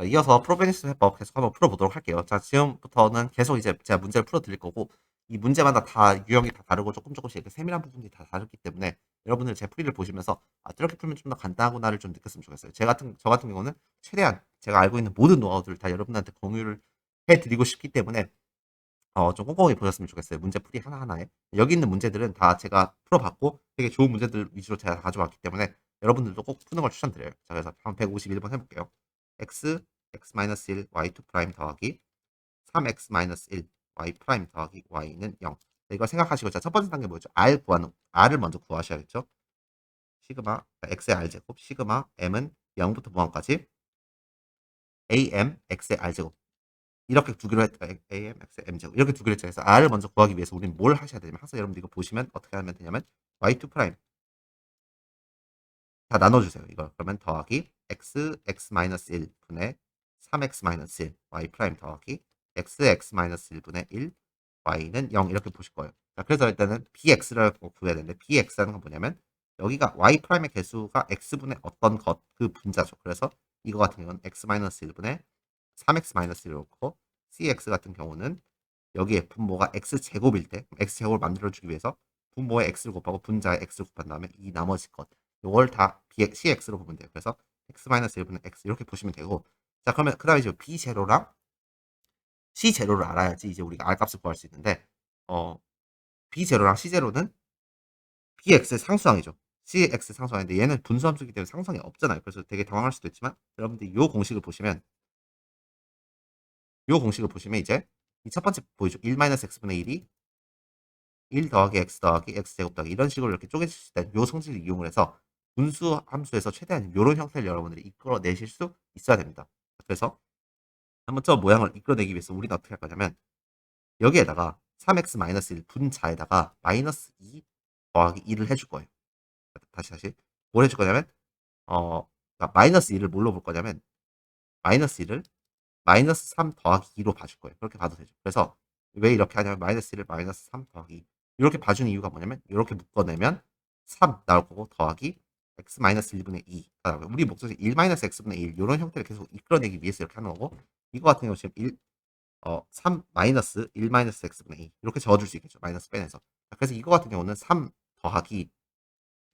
자, 이어서 프로베니스 해법 계속 한번 풀어보도록 할게요. 자, 지금부터는 계속 이제 제가 문제를 풀어드릴 거고, 이 문제마다 다 유형이 다 다르고 조금 조금씩 이렇게 세밀한 부분이 다 다르기 때문에 여러분들 제 풀이를 보시면서 아, 이렇게 풀면 좀 더 간단하구나를 좀 느꼈으면 좋겠어요. 제 같은, 저 같은 경우는 최대한 제가 알고 있는 모든 노하우들을 다 여러분한테 공유를 해드리고 싶기 때문에 어, 좀 꼼꼼히 보셨으면 좋겠어요. 문제 풀이 하나하나에. 여기 있는 문제들은 다 제가 풀어봤고 되게 좋은 문제들 위주로 제가 가져왔기 때문에 여러분들도 꼭 푸는 걸 추천드려요. 자, 그래서 한 151번 해볼게요. X, x-1, y2 프라임 더하기 3x-1, y 프라임 더하기 y는 0. 자, 이걸 생각하시고 자, 첫 번째 단계 뭐죠? r 구하는, r을 먼저 구하셔야겠죠? 시그마, x의 r제곱, 시그마, m은 0부터 무한까지 am, x의 r제곱. 이렇게 두 개로 했다. am, x, m제곱. 이렇게 두 개로 했죠. 그래서 r을 먼저 구하기 위해서 우리는 뭘 하셔야 되냐면 항상 여러분들 이거 보시면 어떻게 하면 되냐면 y2 프라임 다 나눠주세요. 이거 그러면 더하기 x, x-1 분의 3x-1 y 프라임 더하기 x, x-1분의 1 y는 0 이렇게 보실 거예요. 자, 그래서 일단은 bx를 구해야 되는데 bx라는 건 뭐냐면 여기가 y 프라임의 개수가 x분의 어떤 것 그 분자죠. 그래서 이거 같은 경우는 x-1분의 3x-1을 놓고 cx 같은 경우는 여기에 분모가 x제곱일 때 x제곱을 만들어 주기 위해서 분모에 x를 곱하고 분자에 x를 곱한 다음에 이 나머지 것 요걸 다 cx로 보면 돼요. 그래서 x-1분의 x 이렇게 보시면 되고 자 그러면 그 다음에 이제 b0랑 c0를 알아야지 이제 우리가 r 값을 구할 수 있는데 어 b0랑 c0는 bx의 상수항이죠. cx 상수항인데 얘는 분수함수이기 때문에 상수항이 없잖아요. 그래서 되게 당황할 수도 있지만 여러분들이 요 공식을 보시면 요 공식을 보시면 이제 이 첫 번째 보이죠? 1-x분의 1이 1 더하기 x 더하기 x제곱 더하기 이런 식으로 이렇게 쪼개질 때요 성질을 이용을 해서 분수 함수에서 최대한 요런 형태를 여러분들이 이끌어내실 수 있어야 됩니다. 그래서 한번 저 모양을 이끌어내기 위해서 우리는 어떻게 할 거냐면 여기에다가 3x-1 분자에다가 마이너스 2 더하기 2를 해줄 거예요. 다시 다시 뭘 해줄 거냐면 어 그러니까 마이너스 2를 뭘로 볼 거냐면 마이너스 2를 마이너스 3 더하기 2로 봐줄 거예요. 그렇게 봐도 되죠. 그래서 왜 이렇게 하냐면 마이너스 1을 마이너스 3 더하기 2 이렇게 봐주는 이유가 뭐냐면 이렇게 묶어내면 3 나올 거고 더하기 x-1분의 2 우리 목적이 1-x분의 1 이런 형태를 계속 이끌어내기 위해서 이렇게 하는 거고 이거 같은 경우 지금 1 어, 3 마이너스 1-x분의 2 이렇게 적어줄 수 있겠죠. 마이너스 빼내서 그래서 이거 같은 경우는 3 더하기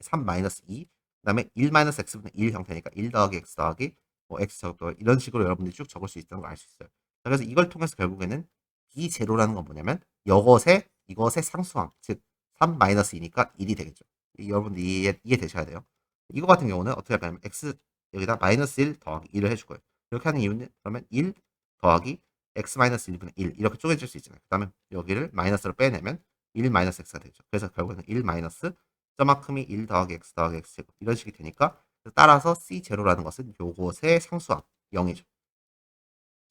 3 마이너스 2 그 다음에 1-x분의 1 형태니까 1 더하기 x 더하기 뭐 x 적도 이런 식으로 여러분들이 쭉 적을 수 있다는 걸 알 수 있어요. 그래서 이걸 통해서 결국에는 b0라는 건 뭐냐면 이것의 이것의 상수항 즉 3-2니까 1이 되겠죠. 여러분들 이해, 이해되셔야 돼요. 이거 같은 경우는 어떻게 할까요? x 여기다 마이너스 1 더하기 1을 해줄 거예요. 이렇게 하는 이유는 그러면 1 더하기 x 마이너스 1분의 1 이렇게 쪼개질 수 있잖아요. 그 다음에 여기를 마이너스로 빼내면 1 마이너스 x가 되죠. 그래서 결국에는 1 마이너스 점만큼이 1 더하기 x 더하기 x 제곱 이런 식이 되니까 따라서 c0라는 것은 요것의 상수항 0이죠.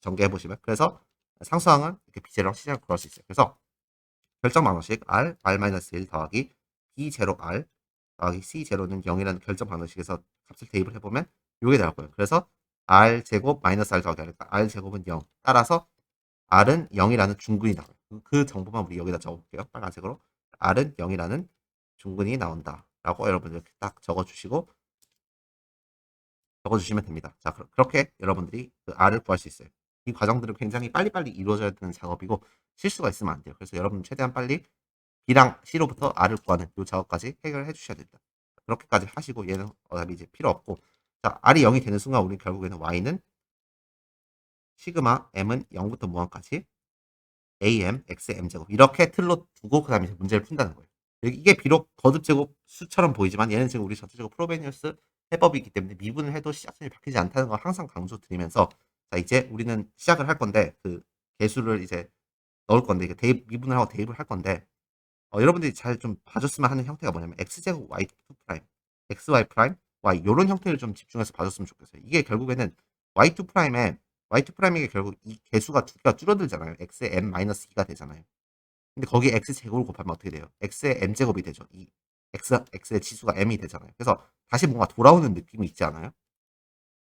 전개해 보시면 그래서 상수항은 이렇게 b0랑 c0랑 구할 수 있어요. 그래서 결정 방정식 r r-1 더하기 b0r 더하기 c0는 0이라는 결정 방정식에서 값을 대입을 해보면 요게 나올 거예요. 그래서 r 제곱 마이너스 r 더하기 r니까 r 제곱은 0. 따라서 r은 0이라는 중근이 나와요. 그 정보만 우리 여기다 적어볼게요. 빨간색으로 r은 0이라는 중근이 나온다. 라고 여러분들 이렇게 딱 적어주시고 적어주시면 됩니다. 자 그렇게 여러분들이 그 r을 구할 수 있어요. 이 과정들은 굉장히 빨리빨리 이루어져야 되는 작업이고 실수가 있으면 안 돼요. 그래서 여러분 최대한 빨리 B랑 C로부터 R을 구하는 이 작업까지 해결해 주셔야 됩니다. 그렇게까지 하시고 얘는 어차피 이제 필요 없고 자 R이 0이 되는 순간 우리 결국에는 Y는 시그마 M은 0부터 무한까지 AM, X, M제곱 이렇게 틀로 두고 그 다음에 문제를 푼다는 거예요. 이게 비록 거듭제곱 수처럼 보이지만 얘는 지금 우리 전체적으로 프로베니우스 해법이기 때문에 미분을 해도 시작점이 바뀌지 않다는 걸 항상 강조드리면서 자 이제 우리는 시작을 할 건데 그 개수를 이제 넣을 건데 이게 대입 미분을 하고 대입을 할 건데 어, 여러분들이 잘 좀 봐줬으면 하는 형태가 뭐냐면 x제곱 y2 프라임, xy 프라임, y 이런 형태를 좀 집중해서 봐줬으면 좋겠어요. 이게 결국에는 y2 프라임에 y2 프라임에게 결국 이 개수가 두 개가 줄어들잖아요. x의 m-2가 되잖아요. 근데 거기에 x 제곱을 곱하면 어떻게 돼요? x의 m 제곱이 되죠. 이 x x의 지수가 m이 되잖아요. 그래서 다시 뭔가 돌아오는 느낌이 있지 않아요?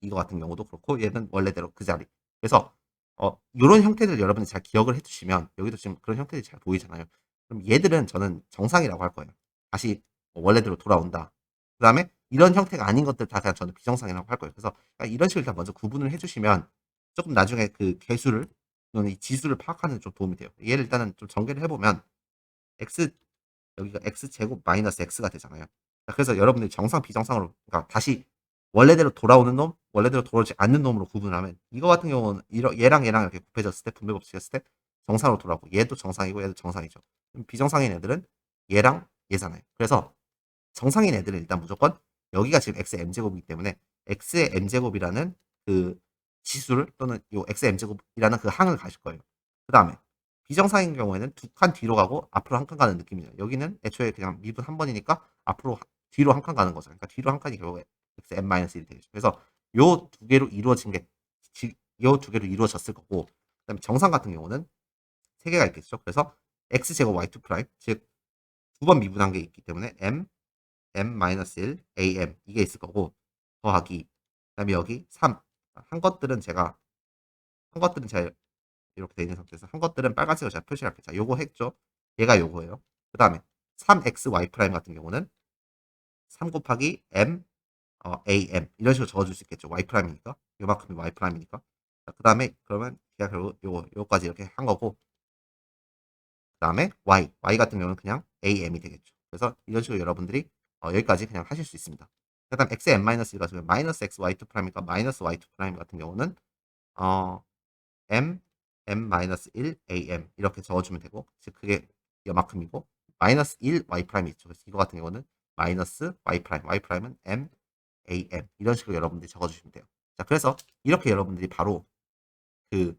이거 같은 경우도 그렇고 얘는 원래대로 그 자리. 그래서 어 요런 형태들 여러분이 잘 기억을 해 주시면 여기도 지금 그런 형태들이 잘 보이잖아요. 그럼 얘들은 저는 정상이라고 할 거예요. 다시 원래대로 돌아온다. 그 다음에 이런 형태가 아닌 것들 다 그냥 저는 비정상이라고 할 거예요. 그래서 이런 식으로 일단 먼저 구분을 해 주시면 조금 나중에 그 개수를 또는 이 지수를 파악하는 데좀 도움이 돼요. 얘를 일단은 좀 전개를 해보면 x 여기가 x 제곱 마이너스 x가 되잖아요. 자, 그래서 여러분들이 정상 비정상으로 그러니까 다시 원래대로 돌아오는 놈, 원래대로 돌아오지 않는 놈으로 구분하면 이거 같은 경우는 이러, 얘랑 얘랑 이렇게 곱해졌을 때 분배 법칙했을 때 정상으로 돌아오고 얘도 정상이고 얘도 정상이죠. 비정상인 애들은 얘랑 얘잖아요. 그래서 정상인 애들은 일단 무조건 여기가 지금 x m제곱이기 때문에 x의 m제곱이라는 그 지수를 또는 요 x m제곱이라는 그 항을 가실 거예요. 그 다음에 비정상인 경우에는 두 칸 뒤로 가고 앞으로 한 칸 가는 느낌이죠. 여기는 애초에 그냥 미분 한 번이니까 앞으로 하- 뒤로 한 칸 가는 거죠. 그러니까 뒤로 한 칸이 결국에 x m-1이 되겠죠. 그래서 요 두 개로 이루어진 게, 요 두 개로 이루어졌을 거고, 그 다음에 정상 같은 경우는 세 개가 있겠죠. 그래서 x 제곱 y2 프라임, 즉 두 번 미분한 게 있기 때문에 m, m-1, am 이게 있을 거고 더하기 그다음에 여기 3. 한 것들은 제가 한 것들은 제가 이렇게 돼 있는 상태에서 한 것들은 빨간색으로 제가 표시할게요. 자, 요거 했죠. 얘가 요거예요. 그 다음에 3xy 프라임 같은 경우는 3 곱하기 m 어, am 이런 식으로 적어줄 수 있겠죠. y 프라임이니까 요만큼이 y 프라임이니까. 그 다음에 그러면 걔가 결국 요거 요거까지 이렇게 한 거고 그 다음에 y y 같은 경우는 그냥 am이 되겠죠. 그래서 이런 식으로 여러분들이 어, 여기까지 그냥 하실 수 있습니다. 그 다음 xm-1가 지금 마이너스 x y2 프라임이니까 마이너스 y2 프라임 같은 경우는 어, m m-1 am 이렇게 적어주면 되고 즉 그게 이만큼이고 마이너스 1 y 프라임이 있죠. 그래서 이거 같은 경우는 마이너스 y 프라임 y 프라임은 m am 이런 식으로 여러분들이 적어주시면 돼요. 자 그래서 이렇게 여러분들이 바로 그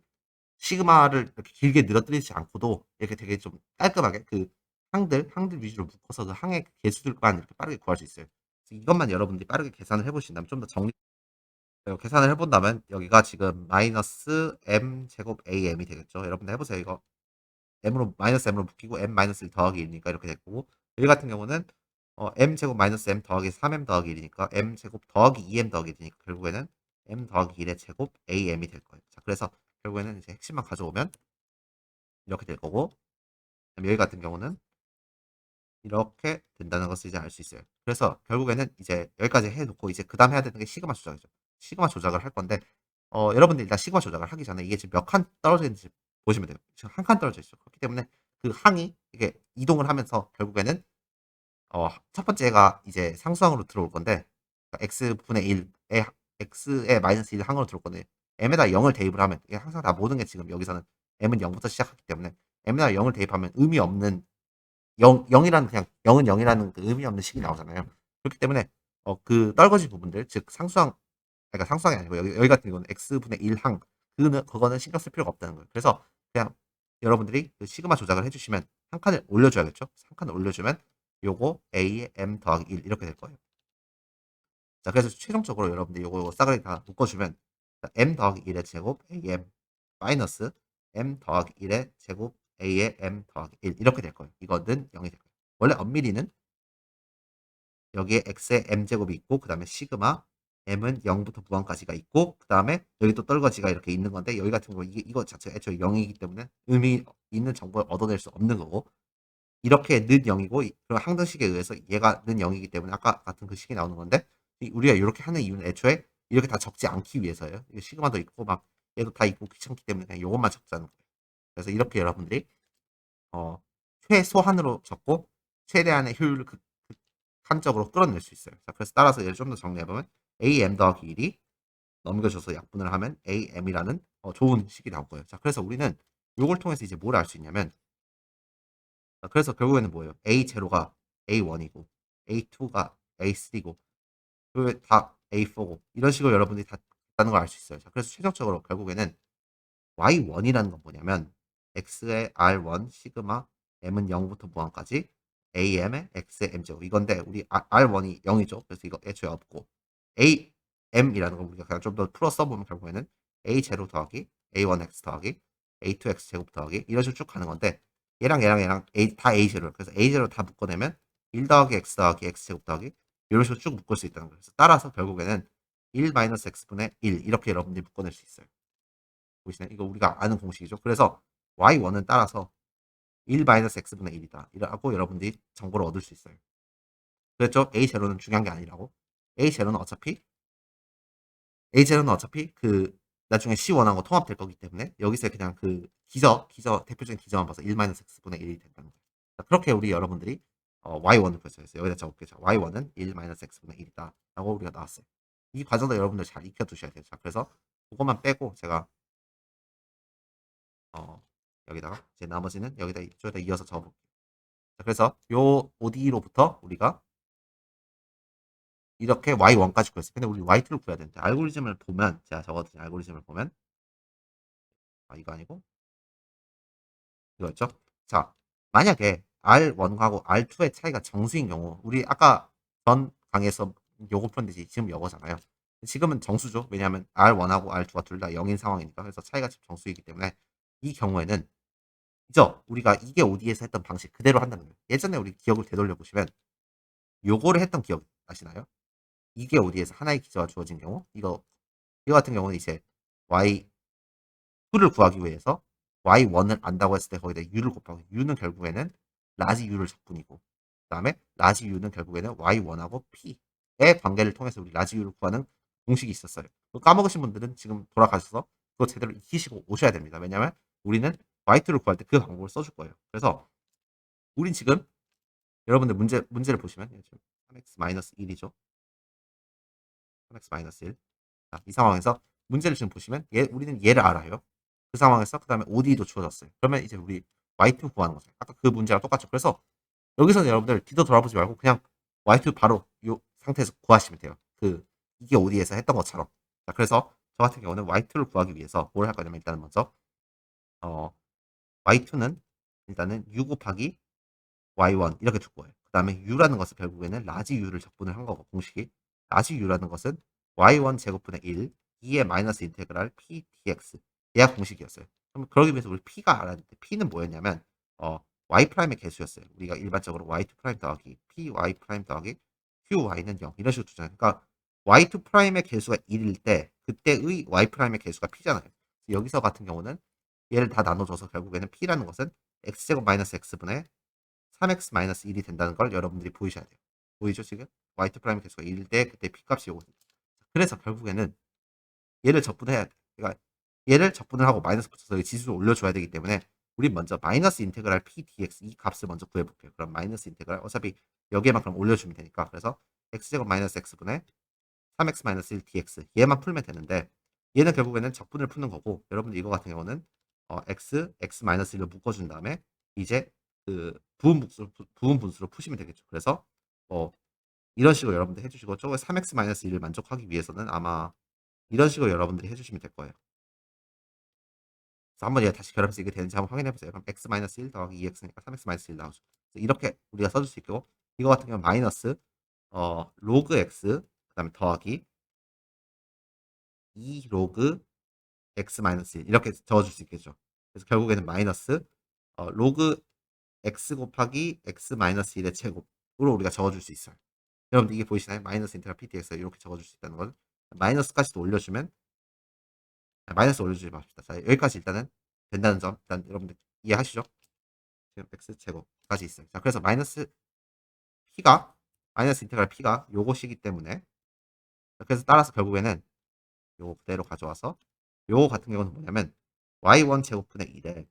시그마를 이렇게 길게 늘어뜨리지 않고도 이렇게 되게 좀 깔끔하게 그 항들 항들 위주로 묶어서 그 항의 개수들만 이렇게 빠르게 구할 수 있어요. 이것만 여러분들이 빠르게 계산을 해보신다면 좀 더 정리 어, 계산을 해본다면 여기가 지금 마이너스 m 제곱 am이 되겠죠. 여러분들 해보세요. 이거 m으로 마이너스 m으로 묶이고 m 마이너스 1 더하기 1이니까 이렇게 됐고 여기 같은 경우는 어, m 제곱 마이너스 m 더하기 3m 더하기 1이니까 m 제곱 더하기 2m 더하기 1이니까 결국에는 m 더하기 1의 제곱 am이 될 거예요. 자, 그래서 결국에는 이제 핵심만 가져오면 이렇게 될 거고 여기 같은 경우는 이렇게 된다는 것을 이제 알 수 있어요. 그래서 결국에는 이제 여기까지 해놓고 이제 그 다음 해야 되는 게 시그마 조작이죠. 시그마 조작을 할 건데 어, 여러분들 일단 시그마 조작을 하기 전에 이게 지금 몇 칸 떨어져 있는지 보시면 돼요. 지금 한 칸 떨어져 있죠. 그렇기 때문에 그 항이 이게 이동을 하면서 결국에는 어, 첫 번째가 이제 상수항으로 들어올 건데 그러니까 x분의 1에 x의 마이너스 1 항으로 들어올 건데 m에다 0을 대입을 하면 항상 다 모든 게 지금 여기서는 m은 0부터 시작하기 때문에 m에다 0을 대입하면 의미 없는 0, 0이라는 그냥 0은 0이라는 그 의미 없는 식이 나오잖아요. 그렇기 때문에 어, 그 떨궈진 부분들 즉 상수항 그러니까 상수항이 아니고 여기, 여기 같은 경우는 x분의 1항 그거는 그거는 신경 쓸 필요가 없다는 거예요. 그래서 그냥 여러분들이 그 시그마 조작을 해주시면 한 칸을 올려줘야겠죠. 한 칸을 올려주면 요거 a의 m 더하기 1 이렇게 될 거예요. 자 그래서 최종적으로 여러분들이 요거, 요거 싸그리 다 묶어주면 m 더하기 1의 제곱 am 마이너스 m 더하기 1의 제곱 a의 m 더하기 1 이렇게 될 거예요. 이거는 0이 될 거예요. 원래 엄밀히는 여기에 x의 m제곱이 있고 그 다음에 시그마 m은 0부터 무한까지가 있고 그 다음에 여기 또 떨거지가 이렇게 있는 건데 여기 같은 경우 이게 이거 자체가 애초에 0이기 때문에 의미 있는 정보를 얻어낼 수 없는 거고 이렇게 는 0이고 그럼 항등식에 의해서 얘가 는 0이기 때문에 아까 같은 그 식이 나오는 건데 우리가 이렇게 하는 이유는 애초에 이렇게 다 적지 않기 위해서예요. 시그마도 있고 막 얘도 다 있고 귀찮기 때문에 그냥 이것만 적자는 거예요. 그래서 이렇게 여러분들이 어, 최소한으로 적고 최대한의 효율을 극, 극한적으로 끌어낼 수 있어요. 자, 그래서 따라서 얘를 좀 더 정리해보면 am 더하기 1이 넘겨줘서 약분을 하면 am이라는 어, 좋은 식이 나올 거예요. 자, 그래서 우리는 이걸 통해서 이제 뭘 알 수 있냐면 자, 그래서 결국에는 뭐예요? a0가 a1이고 a2가 a3고 그리고 다 a4고 이런 식으로 여러분들이 다 있다는 걸 알 수 있어요. 자, 그래서 최종적으로 결국에는 y1이라는 건 뭐냐면 x의 r1 시그마 m은 0부터 무한까지 am의 x의 m제곱 이건데 우리 r1이 0이죠. 그래서 이거 애초에 없고 am이라는 걸 우리가 그냥 좀 더 풀어 써보면 결국에는 a0 더하기 a1x 더하기 a2x 제곱 더하기 이런 식으로 쭉 가는 건데 얘랑 얘랑 얘랑 a, 다 a0 그래서 a0 다 묶어내면 1 더하기 x 더하기 x 제곱 더하기 이런 식으로 쭉 묶을 수 있다는 거예요. 따라서 결국에는 1 마이너스 x분의 1 이렇게 여러분들이 묶어낼 수 있어요. 보시나요? 이거 우리가 아는 공식이죠. 그래서 y1은 따라서 1 마이너스 x분의 1이다. 이라고 여러분들이 정보를 얻을 수 있어요. 그랬죠? a0는 중요한 게 아니라고. a0는 어차피 a0는 어차피 그 나중에 C1하고 통합될 거기 때문에 여기서 그냥 그 기저, 기저 대표적인 기저만 봐서 1-x분의 1이 된다는 거예요. 자, 그렇게 우리 여러분들이 어, y1을 구했어요. 그래서 여기다 적을게요. 자, y1은 1-x분의 1이다. 라고 우리가 나왔어요. 이 과정도 여러분들 잘 익혀두셔야 돼요. 자, 그래서 그것만 빼고 제가 어, 여기다가 이제 나머지는 여기다 이쪽에다 이어서 적어볼게요. 자, 그래서 요 OD로부터 우리가 이렇게 y1까지 구했어요. 근데 우리 y2를 구해야 되는데 알고리즘을 보면 제가 적어둔 알고리즘을 보면 아 이거 아니고 이거였죠. 자 만약에 R1하고 R2의 차이가 정수인 경우 우리 아까 전 강에서 요거 푸는데 지금 요거잖아요. 지금은 정수죠. 왜냐하면 R1하고 R2가 둘 다 0인 상황이니까 그래서 차이가 지금 정수이기 때문에 이 경우에는 그죠? 우리가 이게 OD에서 했던 방식 그대로 한다는 거예요. 예전에 우리 기억을 되돌려 보시면 요거를 했던 기억 나시나요? 이게 OD에서 하나의 기저가 주어진 경우 이거 이거 같은 경우는 이제 y2를 구하기 위해서 y1을 안다고 했을 때 거기다 u를 곱하고 u는 결국에는 라지 u를 적분이고 그 다음에 라지 u는 결국에는 y1하고 p의 관계를 통해서 우리 라지 u를 구하는 공식이 있었어요. 까먹으신 분들은 지금 돌아가셔서 그거 제대로 익히시고 오셔야 됩니다. 왜냐하면 우리는 y2를 구할 때 그 방법을 써줄 거예요. 그래서 우린 지금 여러분들 문제 문제를 보시면 3x-1이죠. 3x-1. 자, 이 상황에서 문제를 지금 보시면 얘, 우리는 얘를 알아요. 그 상황에서 그 다음에 OD도 주어졌어요. 그러면 이제 우리 y2 구하는 거죠. 아까 그 문제랑 똑같죠. 그래서 여기서는 여러분들 뒤도 돌아보지 말고 그냥 y2 바로 이 상태에서 구하시면 돼요. 그 이게 OD에서 했던 것처럼. 자, 그래서 저 같은 경우는 y2를 구하기 위해서 뭘 할 거냐면 일단은 먼저 어 y2는 일단은 u 곱하기 y1 이렇게 줄 거예요. 그 다음에 u라는 것은 결국에는 라지 u를 적분을 한 거고 공식이 라지 u라는 것은 y1 제곱분의 1 2의 마이너스 인테그랄 p dx 얘가 공식이었어요. 그럼 그러기 위해서 우리 p가 알아야 되는데 p는 뭐였냐면 어 y 프라임의 개수였어요. 우리가 일반적으로 y2 프라임 더하기 p y 프라임 더하기 q y는 0 이런 식으로 두잖아요. 그러니까 y2 프라임의 개수가 1일 때 그때의 y 프라임의 개수가 p잖아요. 여기서 같은 경우는 얘를 다 나눠줘서 결국에는 p라는 것은 x제곱 마이너스 x분의 3x 마이너스 1이 된다는 걸 여러분들이 보이셔야 돼요. 보이죠 지금? y2 프라임 개수가 1일 때 그때 p 값이 오거든요. 그래서 결국에는 얘를 적분해야 돼. 그러니까 얘를 적분을 하고 마이너스 붙여서 지수를 올려줘야 되기 때문에 우리 먼저 마이너스 인테그랄 p dx 이 값을 먼저 구해볼게요. 그럼 마이너스 인테그랄 어차피 여기에만 그럼 올려주면 되니까 그래서 x제곱 마이너스 x분의 3x 마이너스 1 dx 얘만 풀면 되는데 얘는 결국에는 적분을 푸는 거고 여러분들 이거 같은 경우는 어, x, x 마이너스 1로 묶어준 다음에 이제 그 부분 분수로, 부분 분수로 푸시면 되겠죠. 그래서 어, 이런 식으로 여러분들 해주시고 저거 3x 마이너스 1을 만족하기 위해서는 아마 이런 식으로 여러분들이 해주시면 될 거예요. 한번 얘가 다시 결합해서 이게 되는지 한번 확인해 보세요. 그럼 x 마이너스 1 더하기 2x니까 3x 마이너스 1 나오죠. 이렇게 우리가 써줄 수 있고 이거 같은 경우는 마이너스 어, 로그 x 그다음에 더하기 2 로그 x 마이너스 1 이렇게 적어줄 수 있겠죠. 그래서 결국에는 마이너스 어, 로그 x 곱하기 x 마이너스 1의 제곱으로 우리가 적어줄 수 있어요. 여러분들 이게 보이시나요? 마이너스 인테그랄 pdx 이렇게 적어줄 수 있다는 걸 마이너스까지도 올려주면 아, 마이너스 올려주지 맙시다. 자 여기까지 일단은 된다는 점 일단 여러분들 이해하시죠? 지금 x 제곱까지 있어요. 자 그래서 마이너스 p가 마이너스 인테그랄 p가 요것이기 때문에 그래서 따라서 결국에는 요거 그대로 가져와서 요거 같은 경우는 뭐냐면 y1 제곱분의 1에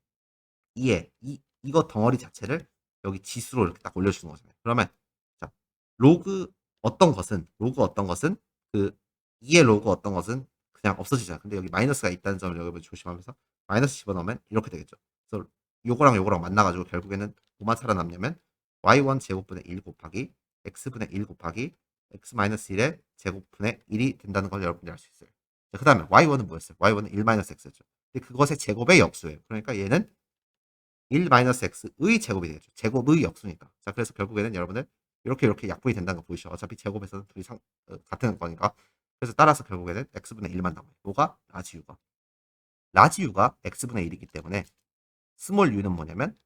2에 이 이거 덩어리 자체를 여기 지수로 이렇게 딱 올려주는 거잖아요. 그러면 자 로그 어떤 것은 로그 어떤 것은 그 2의 로그 어떤 것은 그냥 없어지잖아요. 근데 여기 마이너스가 있다는 점을 여러분 조심하면서 마이너스 집어넣으면 이렇게 되겠죠. 그래서 요거랑 요거랑 만나가지고 결국에는 뭐만 살아남냐면 y1 제곱분의 1 곱하기 x분의 1 곱하기 x 마이너스 1의 제곱분의 1이 된다는 걸 여러분들이 알 수 있어요. 그 다음에 y1은 뭐였어요? y1은 1 마이너스 x였죠. 근데 그것의 제곱의 역수예요. 그러니까 얘는 1 마이너스 x의 제곱이 되겠죠. 제곱의 역수니까. 자, 그래서 결국에는 여러분들 이렇게 이렇게 약분이 된다는 거 보이시죠? 어차피 제곱에서는 둘이 상, 어, 같은 거니까. 그래서 따라서 결국에는 x분의 1만 남아요. 뭐가? 라지 u가. 라지 u가 x분의 1이기 때문에 스몰 u는 뭐냐면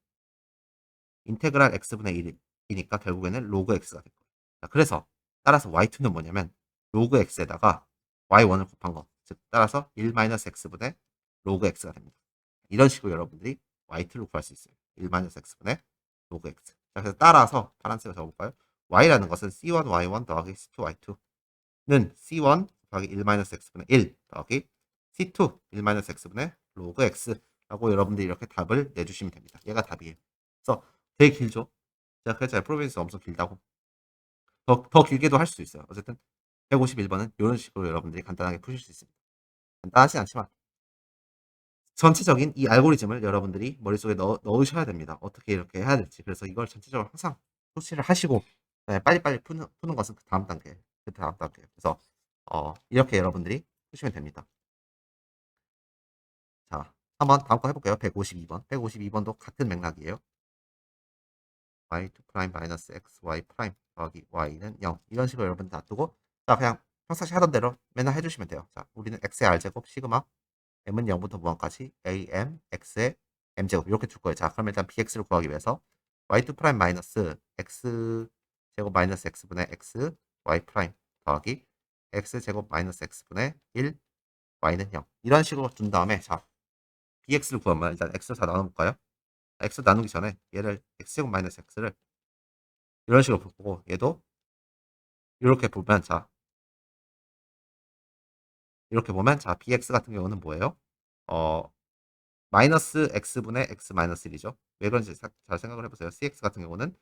인테그랄 x분의 1이니까 결국에는 로그 x가 될 거예요. 자, 그래서 따라서 y2는 뭐냐면 로그 x에다가 y1을 곱한 거. 즉 따라서 1 마이너스 x분의 로그 x가 됩니다. 이런 식으로 여러분들이 y2를 구할 수 있어요. 1 마이너스 x분의 로그 x. 자, 그래서 따라서 파란색으로 적어볼까요? y라는 것은 c1 y1 더하기 c2 y2 는 c1 더하기 1 마이너스 x분의 1 더하기 C2 1-x분의 로그 x라고 여러분들이 이렇게 답을 내주시면 됩니다. 얘가 답이에요. 그래서 되게 길죠? 제가 그랬잖아요. 프로빈스 엄청 길다고. 더, 더 길게도 할 수 있어요. 어쨌든 151번은 이런 식으로 여러분들이 간단하게 푸실 수 있습니다. 간단하진 않지만 전체적인 이 알고리즘을 여러분들이 머릿속에 넣, 넣으셔야 됩니다. 어떻게 이렇게 해야 될지. 그래서 이걸 전체적으로 항상 소치를 하시고 네, 빨리빨리 푸는, 푸는 것은 그 다음 단계, 그 다음 단계. 그래서 어, 이렇게 여러분들이 푸시면 됩니다. 자, 한번 다음 거 해볼게요. 152번. 152번도 같은 맥락이에요. y2 프라임 마이너스 x y 프라임 더하기 y는 0 이런 식으로 여러분 놔두고 자 그냥 평상시 하던 대로 맨날 해주시면 돼요. 자 우리는 x의 r제곱 시그마 m은 0부터 무한까지 am x의 m제곱 이렇게 줄 거예요. 자 그럼 일단 bx를 구하기 위해서 y2 프라임 마이너스 x 제곱 마이너스 x분의 x y 프라임 더하기 x 제곱 마이너스 x분의 1 y는 0 이런 식으로 준 다음에 자 bx를 구하면 일단 x를 다 나눠볼까요? x 나누기 전에 얘를 x제곱 마이너스 x를 이런 식으로 보고 얘도 이렇게 보면 자 이렇게 보면 자 bx 같은 경우는 뭐예요? 어 마이너스 x분의 x 마이너스 1이죠. 왜 그런지 자, 잘 생각을 해보세요. cx 같은 경우는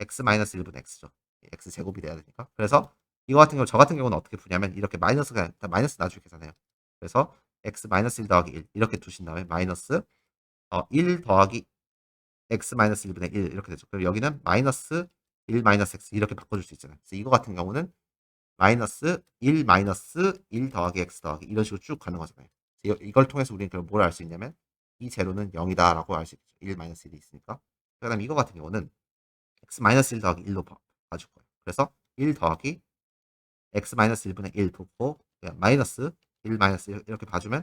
x 마이너스 1분의 x죠. X 제곱이 돼야 되니까. 그래서 이거 같은 경우 저 같은 경우는 어떻게 푸냐면 이렇게 마이너스가 마이너스 나중에 계산해요. 그래서 x 마이너스 1 더하기 1 이렇게 두신 다음에 마이너스 어, 1 더하기 x 마이너스 1분의 1 이렇게 되죠. 그리고 여기는 마이너스 1 마이너스 x 이렇게 바꿔줄 수 있잖아요. 그래서 이거 같은 경우는 마이너스 1 마이너스 1 더하기 x 더하기 이런 식으로 쭉 가는 거잖아요. 이걸 통해서 우리는 그럼 뭘 알 수 있냐면 이 제로는 0이다 라고 알 수 있죠. 1 마이너스 1이 있으니까. 그 다음에 이거 같은 경우는 x 마이너스 1 더하기 1로 봐, 봐줄 거예요. 그래서 1 더하기 x 마이너스 1분의 1 보고 마이너스 1 마이너스 1 이렇게 봐주면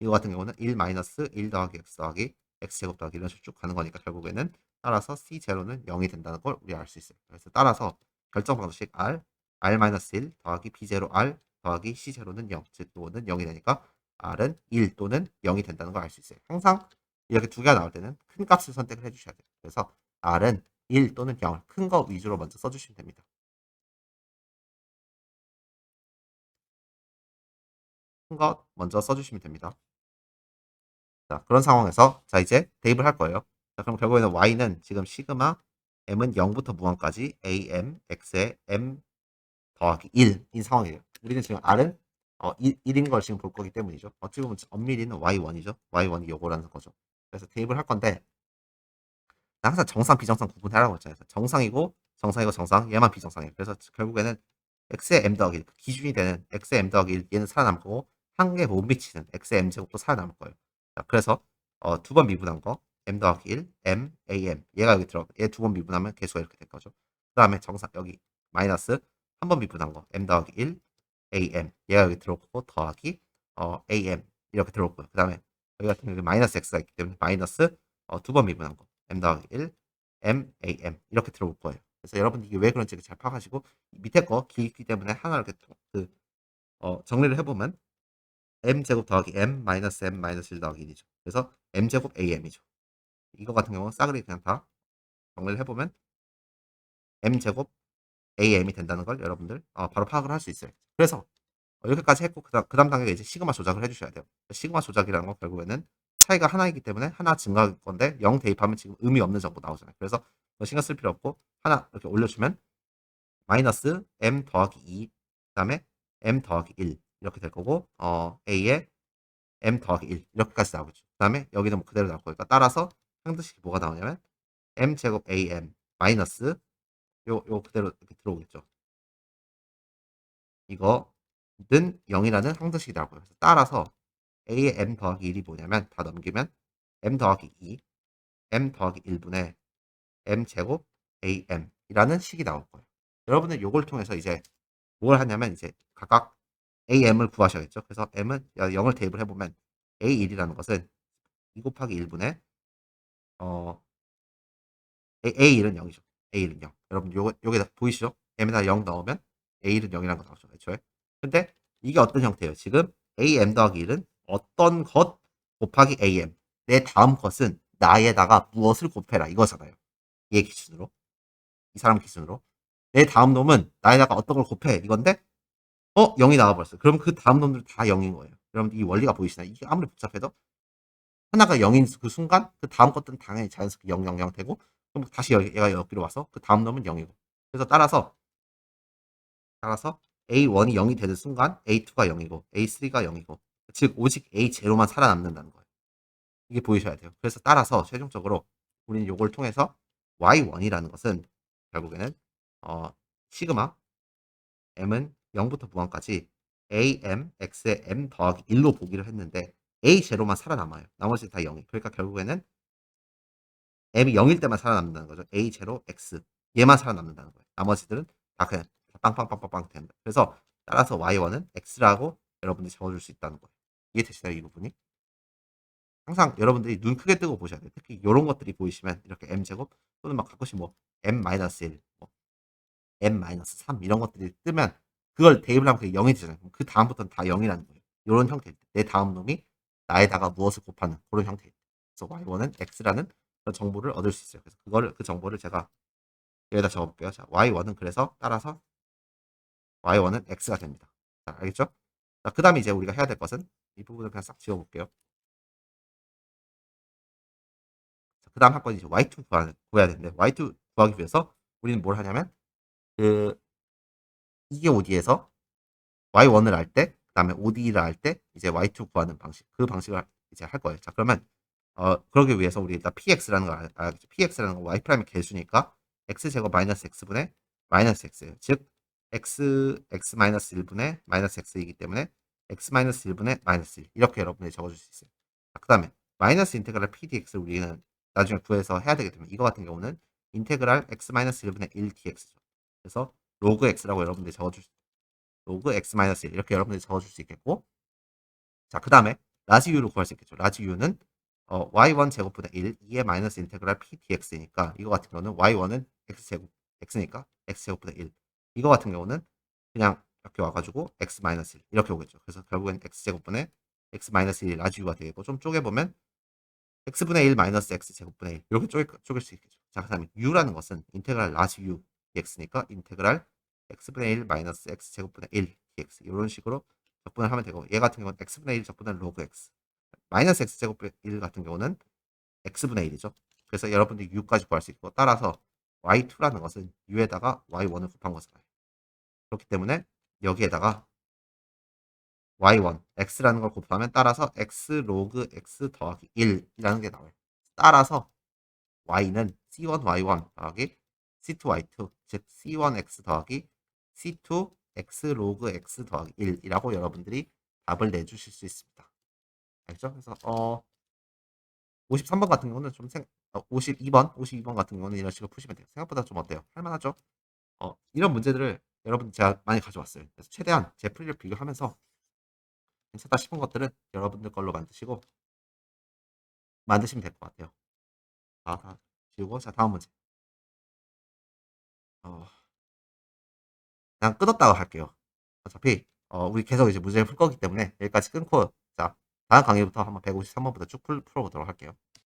이거 같은 경우는 1 마이너스 1 더하기 x 더하기 x제곱 더하기 이런 식으로 쭉 가는 거니까 결국에는 따라서 c0는 0이 된다는 걸 우리 알 수 있어요. 그래서 따라서 결정 방식 r r-1 더하기 b0r 더하기 c0는 0, 즉 요거는 0이 되니까 r은 1 또는 0이 된다는 걸 알 수 있어요. 항상 이렇게 두 개가 나올 때는 큰 값을 선택을 해주셔야 돼요. 그래서 r은 1 또는 0을 큰거 위주로 먼저 써주시면 됩니다. 큰 것 먼저 써주시면 됩니다. 자, 그런 상황에서 자 이제 대입을 할 거예요. 자, 그럼 결국에는 y는 지금 시그마 m은 0부터 무한까지 am x의 m 더하기 1인 상황이에요. 우리는 지금 r은 어, 1, 인걸 지금 볼 거기 때문이죠. 어찌 보면 엄밀히는 y1이죠. y1이 요거라는 거죠. 그래서 대입을 할 건데 항상 정상 비정상 구분하라고 했잖아요. 정상이고 정상이고 정상 얘만 비정상이에요. 그래서 결국에는 x의 m 더하기 1 기준이 되는 x의 m 더하기 1 얘는 살아남고 한개 못 미치는 x의 m 제곱도 살아남을 거예요. 자, 그래서 어, 두 번 미분한 거 m 더하기 1 m a m 얘가 여기 들어 얘 두 번 미분하면 개수가 이렇게 될 거죠. 그 다음에 정상 여기 마이너스 한 번 미분한 거 m 더하기 1 a m 얘가 여기 들어오고 더하기 어, a m 이렇게 들어오고요. 그 다음에 여기 같은 경우 마이너스 x가 있기 때문에 마이너스 어, 두 번 미분한 거 m 더하기 1 m a m 이렇게 들어올 거예요. 그래서 여러분들 이게 왜 그런지 잘 파악하시고 밑에 거 길기 때문에 하나 이렇게 그 어, 정리를 해보면 m제곱 더하기 m 마이너스 m 마이너스 1 더하기 1이죠. 그래서 m제곱 am이죠. 이거 같은 경우는 싸그리 그냥 다 정리를 해보면 m제곱 am이 된다는 걸 여러분들 어, 바로 파악을 할 수 있어요. 그래서 이렇게까지 했고 그 다음, 그 다음 단계가 이제 시그마 조작을 해주셔야 돼요. 시그마 조작이라는 건 결국에는 차이가 하나이기 때문에 하나 증가할 건데 0 대입하면 지금 의미 없는 정보 나오잖아요. 그래서 신경 쓸 필요 없고 하나 이렇게 올려주면 마이너스 m 더하기 2 그다음에 m 더하기 1 이렇게 될 거고 어, a에 m 더하기 1 이렇게까지 나오겠죠. 그 다음에 여기는 뭐 그대로 나올 거니까 따라서 상등식이 뭐가 나오냐면 m 제곱 am 마이너스 요, 요 그대로 이렇게 들어오겠죠. 이거는 0이라는 상등식이 나오고요. 따라서 a의 m 더하기 1이 뭐냐면 다 넘기면 m 더하기 2 m 더하기 1분의 m 제곱 am 이라는 식이 나올 거예요. 여러분은 요걸 통해서 이제 뭘 하냐면 이제 각각 am을 구하셔야겠죠. 그래서 m은 0을 대입을 해보면 a1이라는 것은 2 곱하기 1분의 어 a1은 0이죠. a1은 0. 여러분 요거 요게 보이시죠? m에다 0 넣으면 a1은 0이라는 거 나오죠. 애초에. 근데 이게 어떤 형태예요? 지금 am 더하기 1은 어떤 것 곱하기 am. 내 다음 것은 나에다가 무엇을 곱해라 이거잖아요. 얘 기준으로. 이 사람 기준으로. 내 다음 놈은 나에다가 어떤 걸 곱해 이건데 어 0이 나와버렸어. 그럼 그 다음 놈들 다 0인 거예요. 여러분들 이 원리가 보이시나요? 이게 아무리 복잡해도 하나가 0인 그 순간 그 다음 것들은 당연히 자연스럽게 0, 0, 0 되고 그럼 다시 여- 얘가 여기로 와서 그 다음 놈은 0이고 그래서 따라서 따라서 A1이 0이 되는 순간 A2가 0이고 A3가 0이고 즉 오직 A0만 살아남는다는 거예요. 이게 보이셔야 돼요. 그래서 따라서 최종적으로 우리는 이걸 통해서 Y1이라는 것은 결국에는 어, 시그마 m은 0부터 무한까지 am x의 m 더하기 1로 보기를 했는데 a0만 살아남아요. 나머지 다 0이. 그러니까 결국에는 m이 0일 때만 살아남는다는 거죠. a0 x 얘만 살아남는다는 거예요. 나머지들은 다 그냥 빵빵빵빵빵 된다. 그래서 따라서 y1은 x라고 여러분들이 적어줄 수 있다는 거예요. 이해되시나요? 이 부분이? 항상 여러분들이 눈 크게 뜨고 보셔야 돼요. 특히 이런 것들이 보이시면 이렇게 m제곱 또는 막 가끔씩 뭐 m-1, 뭐 m-3 이런 것들이 뜨면 그걸 대입을 하면 그게 0이 되잖아요. 그 다음부터는 다 0이라는 거예요. 이런 형태일 때. 내 다음 놈이 나에다가 무엇을 곱하는 그런 형태일 때. 그래서 y1은 x라는 그런 정보를 얻을 수 있어요. 그래서 그거를 그 정보를 제가 여기다 적어볼게요. 자, y1은 그래서 따라서 y1은 x가 됩니다. 자, 알겠죠? 자, 그 다음에 이제 우리가 해야 될 것은 이 부분을 그냥 싹 지워볼게요. 그 다음 한건 이제 y2 구하, 구해야 되는데 y2 구하기 위해서 우리는 뭘 하냐면 그 이게 OD에서 y1을 알 때, 그 다음에 OD를 알 때 이제 y2 구하는 방식 그 방식을 이제 할 거예요. 자 그러면 어 그러기 위해서 우리 일단 px라는 걸 알- 알겠죠. px라는 건 y 프라임의 개수니까 x 제곱 마이너스 x분의 마이너스 x예요. 즉 x x 마이너스 1분의 마이너스 x이기 때문에 x 마이너스 1분의 마이너스 1 이렇게 여러분들이 적어줄 수 있어요. 그 다음에 마이너스 인테그랄 pdx를 우리는 나중에 구해서 해야 되기 때문에 이거 같은 경우는 인테그랄 x 마이너스 1분의 1 dx죠. 그래서 로그 x라고 여러분들이 적어줄 수 로그 x 마이너스 1 이렇게 여러분들이 적어줄 수 있겠고 자 그 다음에 라지 u를 구할 수 있겠죠. 라지 u는 어, y1 제곱분의 1 2의 마이너스 인테그랄 p dx니까 이거 같은 경우는 y1은 x 제곱 x니까 x 제곱분의 1 이거 같은 경우는 그냥 이렇게 와가지고 x 마이너스 1 이렇게 오겠죠. 그래서 결국엔 x 제곱분의 x 마이너스 1 라지 u가 되겠고 좀 쪼개보면 x분의 1 마이너스 x 제곱분의 1 이렇게 쪼개, 쪼갤 수 있겠죠. 자, 그 다음에 u라는 것은 인테그랄 라지 u dx니까 인테그랄 x분의 1 마이너스 x 제곱분의 1 dx 이런 식으로 적분을 하면 되고 얘 같은 경우는 x분의 1 적분의 로그 x 마이너스 x 제곱분의 1 같은 경우는 x분의 1이죠. 그래서 여러분들이 u까지 구할 수 있고 따라서 y2라는 것은 u에다가 y1을 곱한 것이다. 그렇기 때문에 여기에다가 y1, x라는 걸 곱하면 따라서 x 로그 x 더하기 1이라는 게 나와요. 따라서 y는 c1y1 더하기 c2y2 즉 c1x 더하기 c2x 로그 x 더하기 1이라고 여러분들이 답을 내주실 수 있습니다. 알겠죠? 그래서 어 53번 같은 경우는 좀 생, 어, 52번, 52번 같은 경우는 이런 식으로 푸시면 돼요. 생각보다 좀 어때요? 할만하죠? 어, 이런 문제들을 여러분 제가 많이 가져왔어요. 그래서 최대한 제 풀이를 비교하면서 괜찮다 싶은 것들은 여러분들 걸로 만드시고 만드시면 될 것 같아요. 아, 다 지우고 자 다음 문제. 어, 그냥 끊었다고 할게요. 어차피 어, 우리 계속 이제 문제를 풀 거기 때문에 여기까지 끊고 자 다음 강의부터 한번 153번부터 쭉 풀, 풀어보도록 할게요.